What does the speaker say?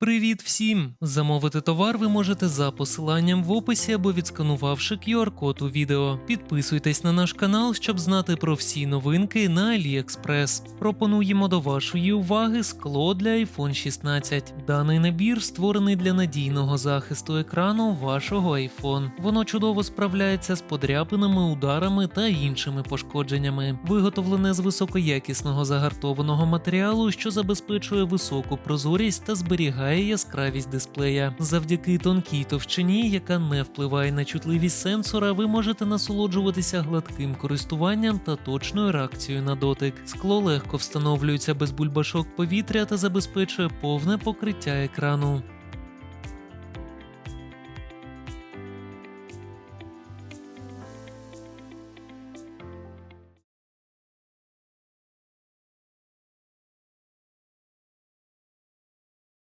Привіт всім! Замовити товар ви можете за посиланням в описі або відсканувавши QR-код у відео. Підписуйтесь на наш канал, щоб знати про всі новинки на AliExpress. Пропонуємо до вашої уваги скло для iPhone 16. Даний набір створений для надійного захисту екрану вашого iPhone. Воно чудово справляється з подряпинами, ударами та іншими пошкодженнями. Виготовлене з високоякісного загартованого матеріалу, що забезпечує високу прозорість та зберігає яскравість дисплея. Завдяки тонкій товщині, яка не впливає на чутливість сенсора, ви можете насолоджуватися гладким користуванням та точною реакцією на дотик. Скло легко встановлюється без бульбашок повітря та забезпечує повне покриття екрану.